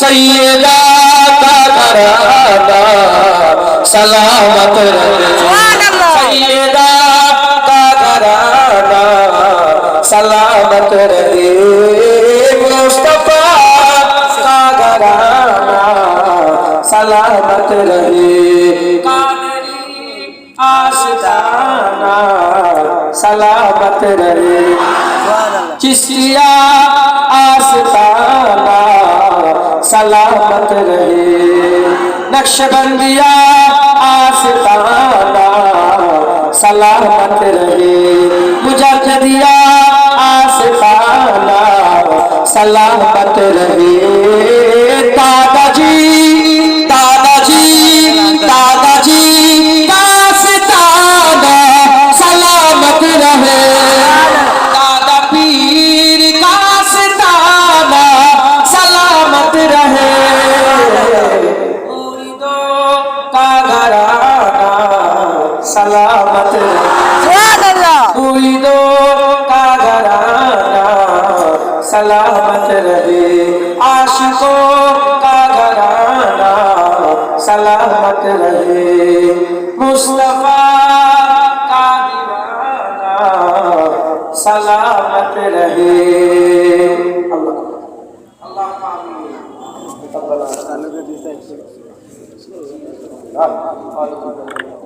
सैयदा का घराना सलामत रहे सैयदा का घराना सलामत रहे मुस्तफा का घराना सलामत रहे कादरी आशिकाना सलामत रहे चिश्तिया आस्ताना सलामत रहे। नक्शबंदिया आस्ताना सलामत रहे। मुजाहिदिया आस्ताना सलामत रहे। সালামতে। তুই দো কাগরানা সালামত রহে। আশিকো কাগরানা সালামত রহে। মুস্তফা সালামত রহে। আল্লাহ। আল্লাহ আমিন আল্লাহ।